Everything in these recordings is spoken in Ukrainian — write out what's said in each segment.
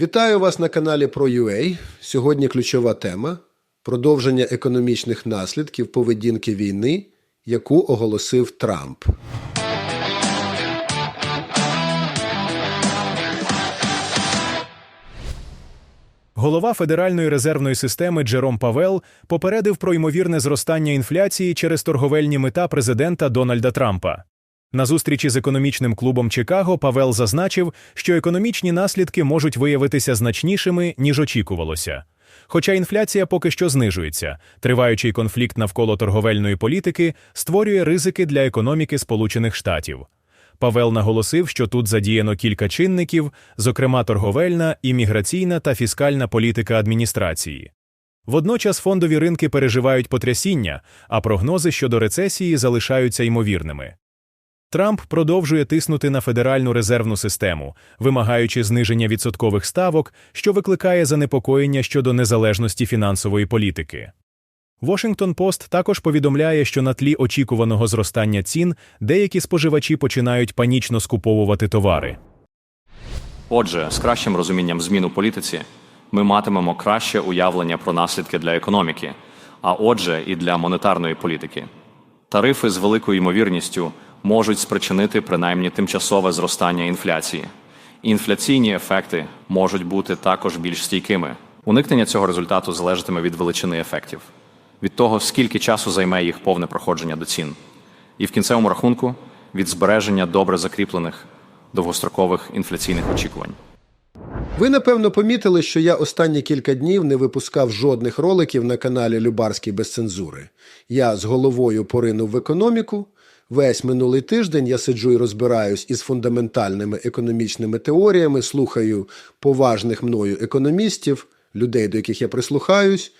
Вітаю вас на каналі ProUA. Сьогодні ключова тема продовження економічних наслідків поведінки війни, яку оголосив Трамп. Голова Федеральної резервної системи Джером Павел попередив про ймовірне зростання інфляції через торговельні мета президента Дональда Трампа. На зустрічі з економічним клубом Чикаго Павел зазначив, що економічні наслідки можуть виявитися значнішими, ніж очікувалося. Хоча інфляція поки що знижується, триваючий конфлікт навколо торговельної політики створює ризики для економіки Сполучених Штатів. Павел наголосив, що тут задіяно кілька чинників, зокрема торговельна, імміграційна та фіскальна політика адміністрації. Водночас фондові ринки переживають потрясіння, а прогнози щодо рецесії залишаються ймовірними. Трамп продовжує тиснути на Федеральну резервну систему, вимагаючи зниження відсоткових ставок, що викликає занепокоєння щодо незалежності фінансової політики. Washington Post також повідомляє, що на тлі очікуваного зростання цін деякі споживачі починають панічно скуповувати товари. Отже, з кращим розумінням змін у політиці ми матимемо краще уявлення про наслідки для економіки, а отже, і для монетарної політики. Тарифи з великою ймовірністю можуть спричинити принаймні тимчасове зростання інфляції. Інфляційні ефекти можуть бути також більш стійкими. Уникнення цього результату залежатиме від величини ефектів, від того, скільки часу займе їх повне проходження до цін, і в кінцевому рахунку від збереження добре закріплених довгострокових інфляційних очікувань. Ви напевно помітили, що я останні кілька днів не випускав жодних роликів на каналі Любарський без цензури. Я з головою поринув в економіку. Весь минулий тиждень я сиджу і розбираюсь із фундаментальними економічними теоріями, слухаю поважних мною економістів, людей, до яких я прислухаюсь,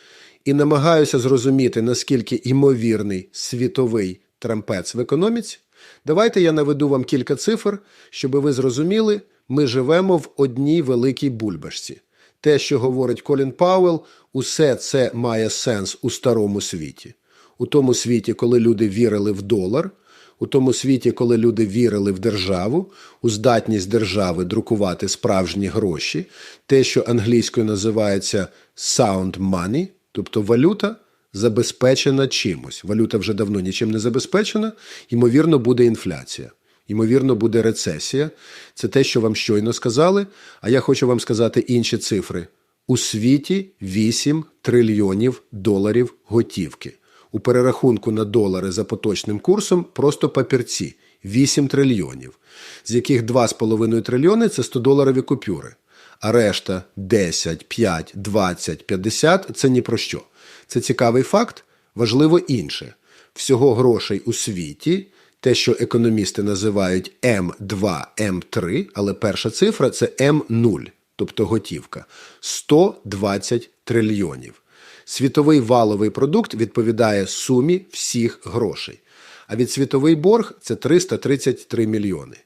і намагаюся зрозуміти, наскільки імовірний світовий трампець в економіці. Давайте я наведу вам кілька цифр, щоб ви зрозуміли, ми живемо в одній великій бульбашці. Те, що говорить Колін Пауел, усе це має сенс у старому світі. У тому світі, коли люди вірили в долар, у тому світі, коли люди вірили в державу, у здатність держави друкувати справжні гроші, те, що англійською називається sound money, тобто валюта, забезпечена чимось. Валюта вже давно нічим не забезпечена, ймовірно, буде інфляція. Ймовірно, буде рецесія. Це те, що вам щойно сказали. А я хочу вам сказати інші цифри. У світі 8 трильйонів доларів готівки. У перерахунку на долари за поточним курсом просто папірці 8 трильйонів, з яких 2,5 трильйони це 100-доларові купюри. А решта 10, 5, 20, 50 це ні про що. Це цікавий факт, важливо інше. Всього грошей у світі, те, що економісти називають М2, М3, але перша цифра це М0, тобто готівка 120 трильйонів. Світовий валовий продукт відповідає сумі всіх грошей. А від світовий борг це 333 мільйони.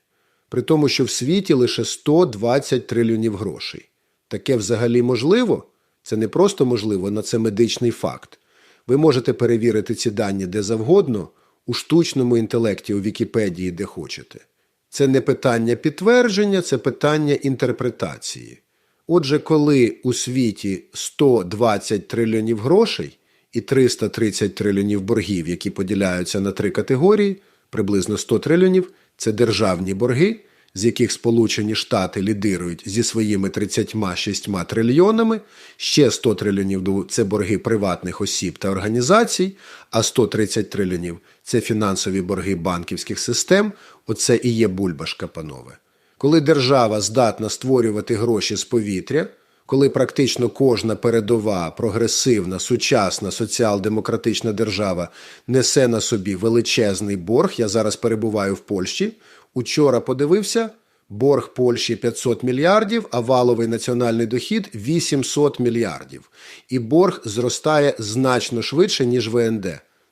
При тому, що в світі лише 120 трильйонів грошей. Таке взагалі можливо? Це не просто можливо, на це медичний факт. Ви можете перевірити ці дані де завгодно, у штучному інтелекті, у Вікіпедії, де хочете. Це не питання підтвердження, це питання інтерпретації. Отже, коли у світі 120 трильйонів грошей і 330 трильйонів боргів, які поділяються на три категорії, приблизно 100 трильйонів це державні борги, з яких Сполучені Штати лідирують зі своїми 36 трильйонами, ще 100 трильйонів це борги приватних осіб та організацій, а 130 трильйонів це фінансові борги банківських систем. Оце і є бульбашка, панове. Коли держава здатна створювати гроші з повітря, коли практично кожна передова, прогресивна, сучасна соціал-демократична держава несе на собі величезний борг, я зараз перебуваю в Польщі. Учора подивився, борг Польщі 500 мільярдів, а валовий національний дохід 800 мільярдів. І борг зростає значно швидше, ніж ВНД.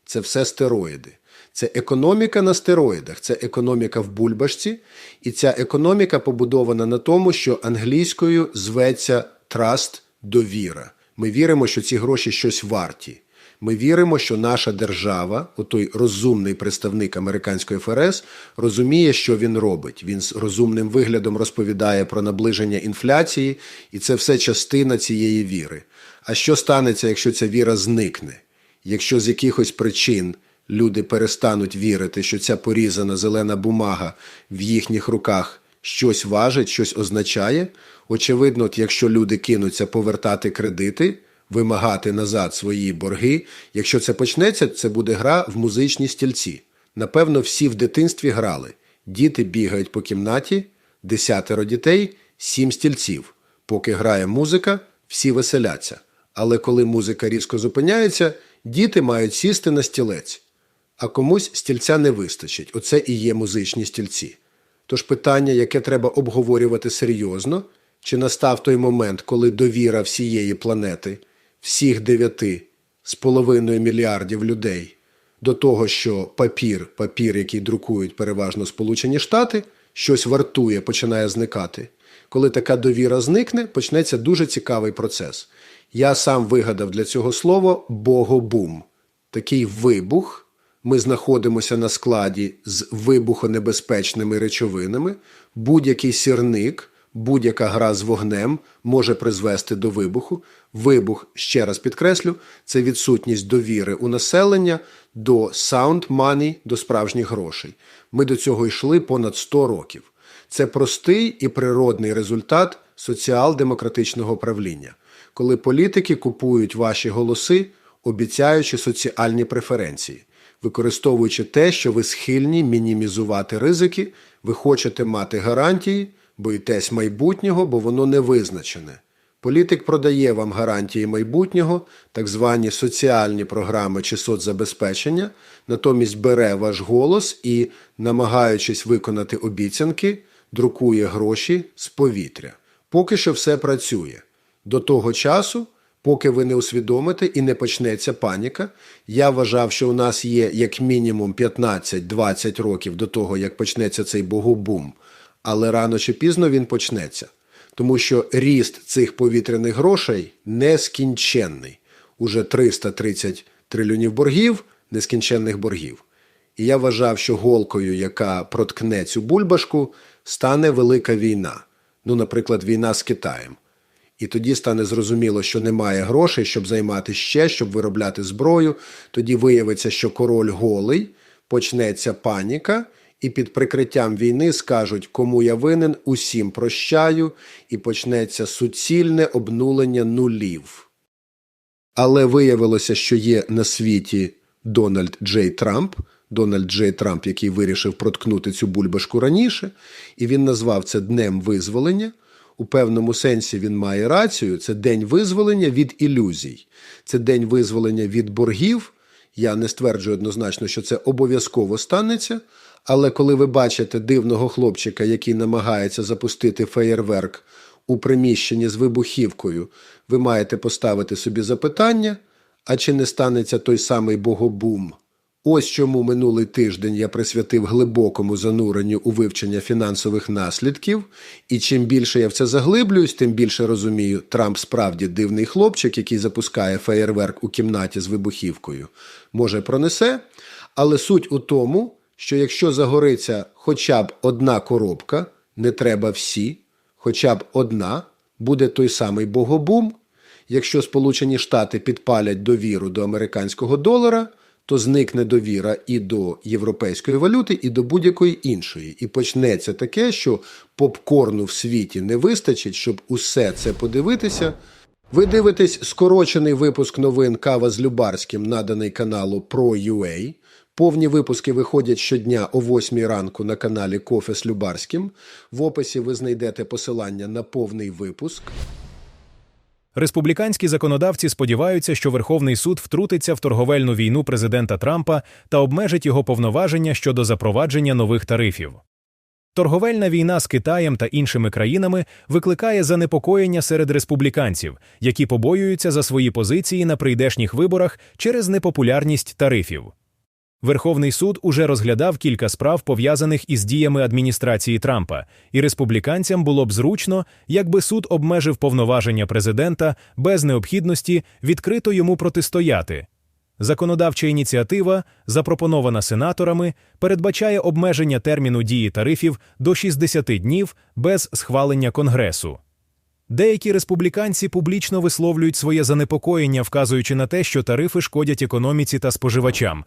Це все стероїди. Це економіка на стероїдах, це економіка в бульбашці, і ця економіка побудована на тому, що англійською зветься траст довіра. Ми віримо, що ці гроші щось варті. Ми віримо, що наша держава, отой розумний представник американської ФРС, розуміє, що він робить. Він з розумним виглядом розповідає про наближення інфляції, і це все частина цієї віри. А що станеться, якщо ця віра зникне? Якщо з якихось причин люди перестануть вірити, що ця порізана зелена бумага в їхніх руках щось важить, щось означає. Очевидно, якщо люди кинуться повертати кредити, вимагати назад свої борги, якщо це почнеться, це буде гра в музичні стільці. Напевно, всі в дитинстві грали. Діти бігають по кімнаті, десятеро дітей, сім стільців. Поки грає музика, всі веселяться. Але коли музика різко зупиняється, діти мають сісти на стілець. А комусь стільця не вистачить. Оце і є музичні стільці. Тож питання, яке треба обговорювати серйозно, чи настав той момент, коли довіра всієї планети, всіх дев'яти з половиною мільярдів людей до того, що папір, папір, який друкують переважно Сполучені Штати, щось вартує, починає зникати. Коли така довіра зникне, почнеться дуже цікавий процес. Я сам вигадав для цього слова богобум. Такий вибух. Ми знаходимося на складі з вибухонебезпечними речовинами. Будь-який сірник, будь-яка гра з вогнем може призвести до вибуху. Вибух, ще раз підкреслю, це відсутність довіри у населення до sound money, до справжніх грошей. Ми до цього йшли понад 100 років. Це простий і природний результат соціал-демократичного правління, коли політики купують ваші голоси, обіцяючи соціальні преференції, використовуючи те, що ви схильні мінімізувати ризики, ви хочете мати гарантії, боїтесь майбутнього, бо воно не визначене. Політик продає вам гарантії майбутнього, так звані соціальні програми чи соцзабезпечення, натомість бере ваш голос і, намагаючись виконати обіцянки, друкує гроші з повітря. Поки що все працює. До того часу, поки ви не усвідомите і не почнеться паніка, я вважав, що у нас є як мінімум 15-20 років до того, як почнеться цей богобум, але рано чи пізно він почнеться. Тому що ріст цих повітряних грошей нескінченний. Уже 330 трильйонів боргів, нескінченних боргів. І я вважав, що голкою, яка проткне цю бульбашку, стане велика війна. Ну, наприклад, війна з Китаєм. І тоді стане зрозуміло, що немає грошей, щоб займати ще, щоб виробляти зброю. Тоді виявиться, що король голий, почнеться паніка, і під прикриттям війни скажуть, кому я винен, усім прощаю, і почнеться суцільне обнулення нулів. Але виявилося, що є на світі Дональд Джей Трамп, Дональд Джей Трамп, який вирішив проткнути цю бульбашку раніше, і він назвав це Днем визволення. У певному сенсі він має рацію. Це день визволення від ілюзій, це день визволення від боргів. Я не стверджую однозначно, що це обов'язково станеться. Але коли ви бачите дивного хлопчика, який намагається запустити феєрверк у приміщенні з вибухівкою, ви маєте поставити собі запитання, а чи не станеться той самий богобум? Ось чому минулий тиждень я присвятив глибокому зануренню у вивчення фінансових наслідків, і чим більше я в це заглиблююсь, тим більше розумію, Трамп справді дивний хлопчик, який запускає феєрверк у кімнаті з вибухівкою. Може, пронесе, але суть у тому, що якщо загориться хоча б одна коробка, не треба всі, хоча б одна, буде той самий богобум. Якщо Сполучені Штати підпалять довіру до американського долара, то зникне довіра і до європейської валюти, і до будь-якої іншої. І почнеться таке, що попкорну в світі не вистачить, щоб усе це подивитися. Ви дивитесь скорочений випуск новин Кава з Любарським, наданий каналу Pro.ua. Повні випуски виходять щодня о 8 ранку на каналі Кофе з Любарським. В описі ви знайдете посилання на повний випуск. Республіканські законодавці сподіваються, що Верховний суд втрутиться в торговельну війну президента Трампа та обмежить його повноваження щодо запровадження нових тарифів. Торговельна війна з Китаєм та іншими країнами викликає занепокоєння серед республіканців, які побоюються за свої позиції на прийдешніх виборах через непопулярність тарифів. Верховний суд уже розглядав кілька справ, пов'язаних із діями адміністрації Трампа, і республіканцям було б зручно, якби суд обмежив повноваження президента без необхідності відкрито йому протистояти. Законодавча ініціатива, запропонована сенаторами, передбачає обмеження терміну дії тарифів до 60 днів без схвалення Конгресу. Деякі республіканці публічно висловлюють своє занепокоєння, вказуючи на те, що тарифи шкодять економіці та споживачам.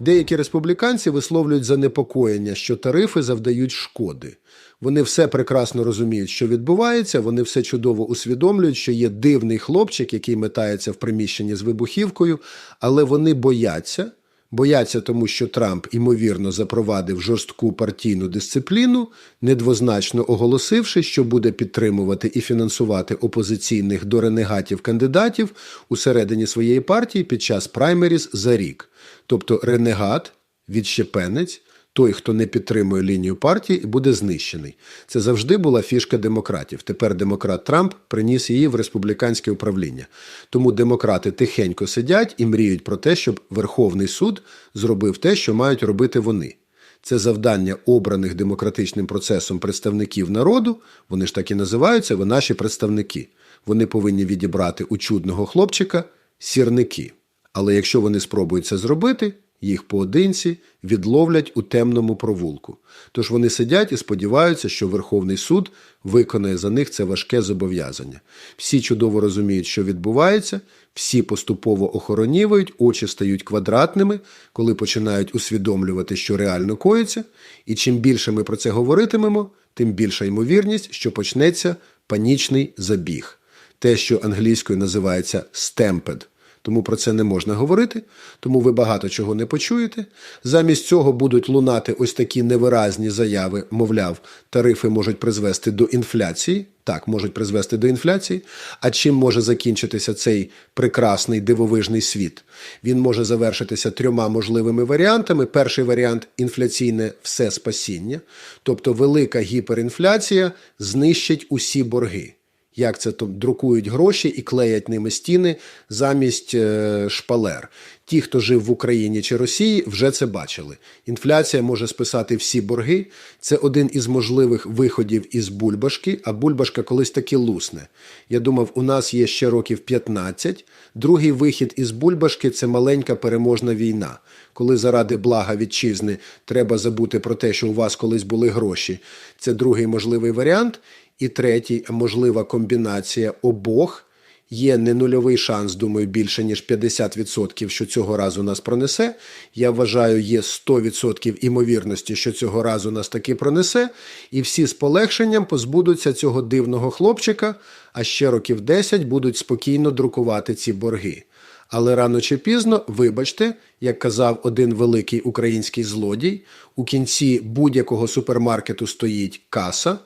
Деякі республіканці висловлюють занепокоєння, що тарифи завдають шкоди. Вони все прекрасно розуміють, що відбувається, вони все чудово усвідомлюють, що є дивний хлопчик, який метається в приміщенні з вибухівкою, але вони бояться. Бояться тому, що Трамп ймовірно запровадив жорстку партійну дисципліну, недвозначно оголосивши, що буде підтримувати і фінансувати опозиційних до ренегатів кандидатів усередині своєї партії під час праймеріз за рік. Тобто ренегат, відщепенець, той, хто не підтримує лінію партії, буде знищений. Це завжди була фішка демократів. Тепер демократ Трамп приніс її в республіканське управління. Тому демократи тихенько сидять і мріють про те, щоб Верховний суд зробив те, що мають робити вони. Це завдання обраних демократичним процесом представників народу. Вони ж так і називаються. Ви наші представники. Вони повинні відібрати у чудного хлопчика сірники. Але якщо вони спробують це зробити, їх поодинці відловлять у темному провулку. Тож вони сидять і сподіваються, що Верховний суд виконає за них це важке зобов'язання. Всі чудово розуміють, що відбувається, всі поступово охоронівають, очі стають квадратними, коли починають усвідомлювати, що реально коїться, і чим більше ми про це говоритимемо, тим більша ймовірність, що почнеться панічний забіг. Те, що англійською називається «стемпед». Тому про це не можна говорити, тому ви багато чого не почуєте. Замість цього будуть лунати ось такі невиразні заяви, мовляв, тарифи можуть призвести до інфляції. Так, можуть призвести до інфляції. А чим може закінчитися цей прекрасний дивовижний світ? Він може завершитися трьома можливими варіантами. Перший варіант інфляційне все спасіння, тобто велика гіперінфляція знищить усі борги як це то друкують гроші і клеять ними стіни замість е, шпалер. Ті, хто жив в Україні чи Росії, вже це бачили. Інфляція може списати всі борги. Це один із можливих виходів із бульбашки, а бульбашка колись таки лусне. Я думав, у нас є ще років 15. Другий вихід із бульбашки це маленька переможна війна. Коли заради блага вітчизни треба забути про те, що у вас колись були гроші. Це другий можливий варіант. І третій, можлива комбінація обох. Є не нульовий шанс, думаю, більше ніж 50%, що цього разу нас пронесе. Я вважаю, є 100% імовірності, що цього разу нас таки пронесе. І всі з полегшенням позбудуться цього дивного хлопчика, а ще років 10 будуть спокійно друкувати ці борги. Але рано чи пізно, вибачте, як казав один великий український злодій, у кінці будь-якого супермаркету стоїть каса.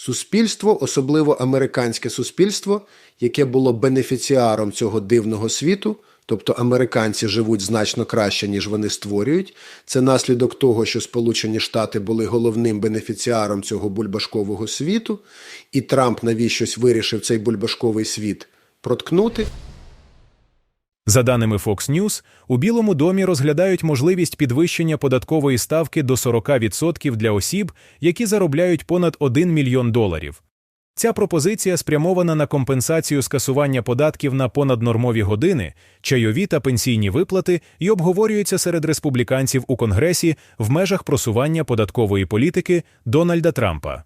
Суспільство, особливо американське суспільство, яке було бенефіціаром цього дивного світу, тобто американці живуть значно краще, ніж вони створюють. Це наслідок того, що Сполучені Штати були головним бенефіціаром цього бульбашкового світу, і Трамп навіщось вирішив цей бульбашковий світ проткнути. За даними Fox News, у Білому домі розглядають можливість підвищення податкової ставки до 40% для осіб, які заробляють понад 1 мільйон доларів. Ця пропозиція спрямована на компенсацію скасування податків на понаднормові години, чайові та пенсійні виплати і обговорюється серед республіканців у Конгресі в межах просування податкової політики Дональда Трампа.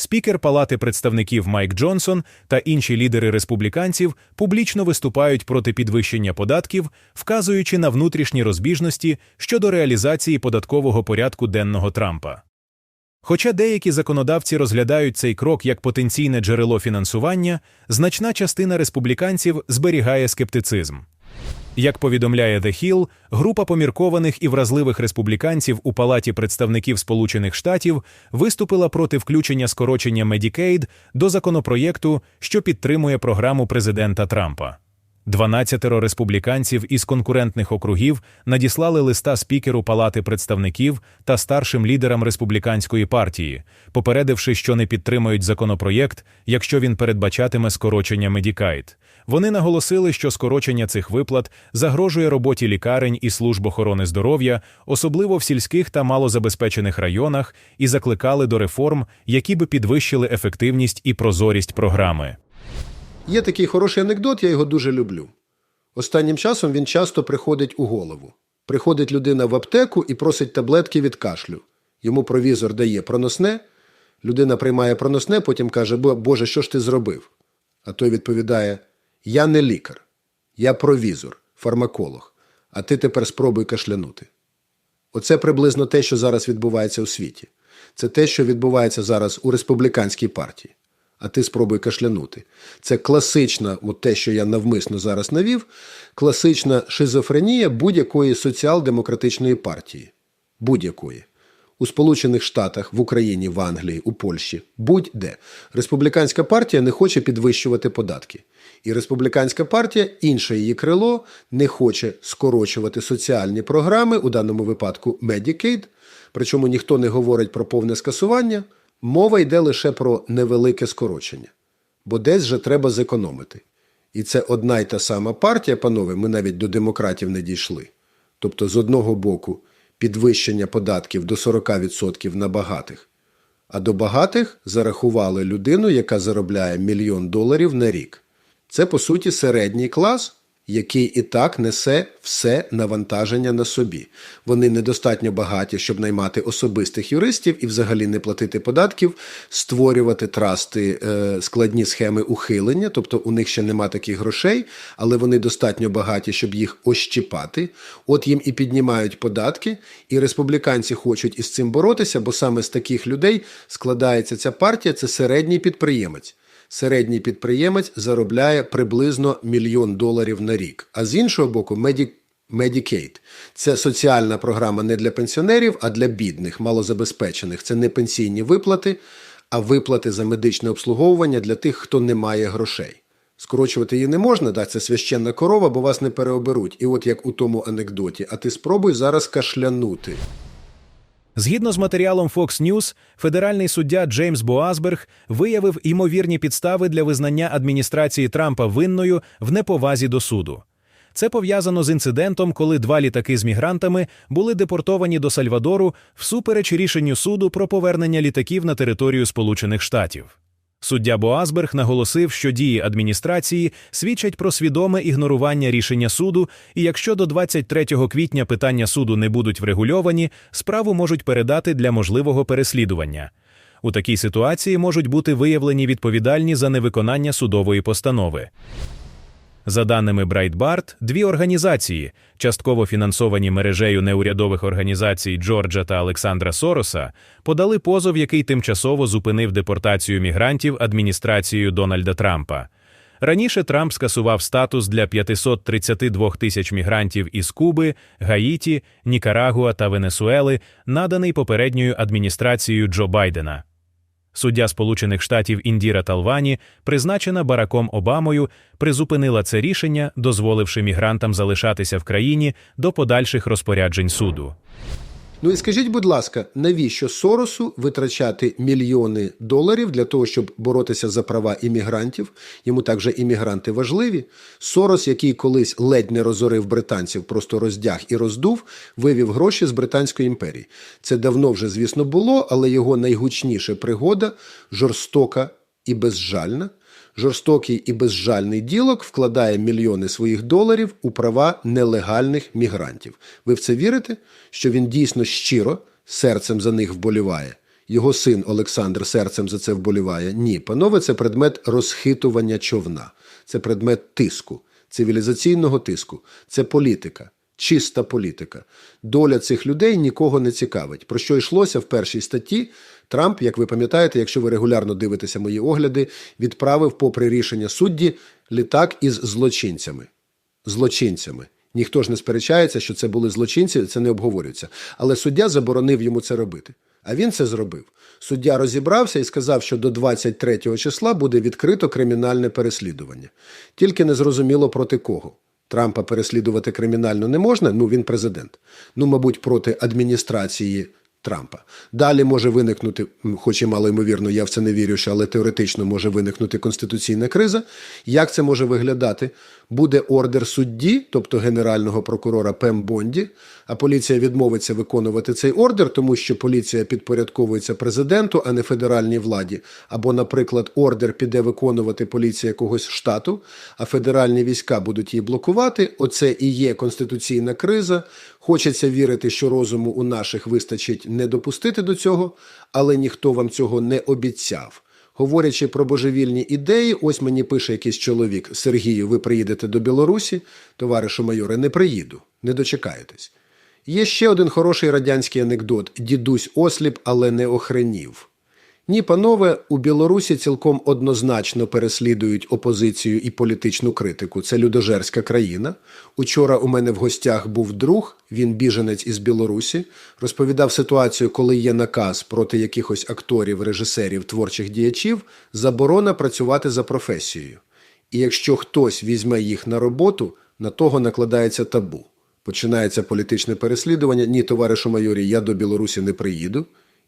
Спікер Палати представників Майк Джонсон та інші лідери республіканців публічно виступають проти підвищення податків, вказуючи на внутрішні розбіжності щодо реалізації податкового порядку денного Трампа. Хоча деякі законодавці розглядають цей крок як потенційне джерело фінансування, значна частина республіканців зберігає скептицизм. Як повідомляє The Hill, група поміркованих і вразливих республіканців у Палаті представників Сполучених Штатів виступила проти включення скорочення Medicaid до законопроєкту, що підтримує програму президента Трампа. 12 республіканців із конкурентних округів надіслали листа спікеру Палати представників та старшим лідерам республіканської партії, попередивши, що не підтримають законопроєкт, якщо він передбачатиме скорочення Medicaid. Вони наголосили, що скорочення цих виплат загрожує роботі лікарень і служб охорони здоров'я, особливо в сільських та малозабезпечених районах, і закликали до реформ, які би підвищили ефективність і прозорість програми. Є такий хороший анекдот, я його дуже люблю. Останнім часом він часто приходить у голову. Приходить людина в аптеку і просить таблетки від кашлю. Йому провізор дає проносне, людина приймає проносне, потім каже: Боже, що ж ти зробив? А той відповідає: Я не лікар, я провізор, фармаколог, а ти тепер спробуй кашлянути. Оце приблизно те, що зараз відбувається у світі. Це те, що відбувається зараз у республіканській партії. А ти спробуй кашлянути. Це класична, от те, що я навмисно зараз навів, класична шизофренія будь-якої соціал-демократичної партії. Будь-якої. У Сполучених Штатах, в Україні, в Англії, у Польщі, будь-де. Республіканська партія не хоче підвищувати податки. І республіканська партія, інше її крило, не хоче скорочувати соціальні програми, у даному випадку Medicaid, причому ніхто не говорить про повне скасування, мова йде лише про невелике скорочення. Бо десь же треба зекономити. І це одна й та сама партія, панове, ми навіть до демократів не дійшли. Тобто, з одного боку, підвищення податків до 40% на багатих, а до багатих зарахували людину, яка заробляє мільйон доларів на рік. Це, по суті, середній клас, який і так несе все навантаження на собі. Вони недостатньо багаті, щоб наймати особистих юристів і взагалі не платити податків, створювати трасти, е, складні схеми ухилення, тобто у них ще нема таких грошей, але вони достатньо багаті, щоб їх ощіпати. От їм і піднімають податки, і республіканці хочуть із цим боротися, бо саме з таких людей складається ця партія, це середній підприємець середній підприємець заробляє приблизно мільйон доларів на рік. А з іншого боку, Medi- Medicaid – це соціальна програма не для пенсіонерів, а для бідних, малозабезпечених. Це не пенсійні виплати, а виплати за медичне обслуговування для тих, хто не має грошей. Скорочувати її не можна, да, це священна корова, бо вас не переоберуть. І от як у тому анекдоті, а ти спробуй зараз кашлянути. Згідно з матеріалом Fox News, федеральний суддя Джеймс Боасберг виявив імовірні підстави для визнання адміністрації Трампа винною в неповазі до суду. Це пов'язано з інцидентом, коли два літаки з мігрантами були депортовані до Сальвадору всупереч рішенню суду про повернення літаків на територію Сполучених Штатів. Суддя Боазберг наголосив, що дії адміністрації свідчать про свідоме ігнорування рішення суду, і якщо до 23 квітня питання суду не будуть врегульовані, справу можуть передати для можливого переслідування. У такій ситуації можуть бути виявлені відповідальні за невиконання судової постанови. За даними Breitbart, дві організації, частково фінансовані мережею неурядових організацій Джорджа та Олександра Сороса, подали позов, який тимчасово зупинив депортацію мігрантів адміністрацією Дональда Трампа. Раніше Трамп скасував статус для 532 тисяч мігрантів із Куби, Гаїті, Нікарагуа та Венесуели, наданий попередньою адміністрацією Джо Байдена. Суддя Сполучених Штатів Індіра Талвані, призначена Бараком Обамою, призупинила це рішення, дозволивши мігрантам залишатися в країні до подальших розпоряджень суду. Ну і скажіть, будь ласка, навіщо Соросу витрачати мільйони доларів для того, щоб боротися за права іммігрантів? Йому також іммігранти важливі. Сорос, який колись ледь не розорив британців, просто роздяг і роздув, вивів гроші з Британської імперії. Це давно вже, звісно, було, але його найгучніша пригода жорстока і безжальна. Жорстокий і безжальний ділок вкладає мільйони своїх доларів у права нелегальних мігрантів. Ви в це вірите, що він дійсно щиро серцем за них вболіває? Його син Олександр серцем за це вболіває? Ні, панове, це предмет розхитування човна, це предмет тиску, цивілізаційного тиску, це політика. Чиста політика. Доля цих людей нікого не цікавить. Про що йшлося в першій статті? Трамп, як ви пам'ятаєте, якщо ви регулярно дивитеся мої огляди, відправив, попри рішення судді, літак із злочинцями. Злочинцями. Ніхто ж не сперечається, що це були злочинці, це не обговорюється. Але суддя заборонив йому це робити. А він це зробив. Суддя розібрався і сказав, що до 23 числа буде відкрито кримінальне переслідування. Тільки не зрозуміло проти кого. Трампа переслідувати кримінально не можна, ну він президент. Ну, мабуть, проти адміністрації Трампа. Далі може виникнути, хоч і мало ймовірно, я в це не вірю, що але теоретично може виникнути конституційна криза. Як це може виглядати? Буде ордер судді, тобто генерального прокурора Пем Бонді, а поліція відмовиться виконувати цей ордер, тому що поліція підпорядковується президенту, а не федеральній владі. Або, наприклад, ордер піде виконувати поліція якогось штату, а федеральні війська будуть її блокувати. Оце і є конституційна криза. Хочеться вірити, що розуму у наших вистачить не допустити до цього, але ніхто вам цього не обіцяв. Говорячи про божевільні ідеї, ось мені пише якийсь чоловік Сергію, ви приїдете до Білорусі, товаришу майоре, не приїду, не дочекаєтесь. Є ще один хороший радянський анекдот: дідусь осліп, але не охренів. Ні, панове, у Білорусі цілком однозначно переслідують опозицію і політичну критику. Це людожерська країна. Учора у мене в гостях був друг, він біженець із Білорусі, розповідав ситуацію, коли є наказ проти якихось акторів, режисерів, творчих діячів, заборона працювати за професією. І якщо хтось візьме їх на роботу, на того накладається табу. Починається політичне переслідування. Ні, товаришу майорі, я до Білорусі не приїду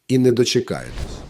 і не дочекаєтесь.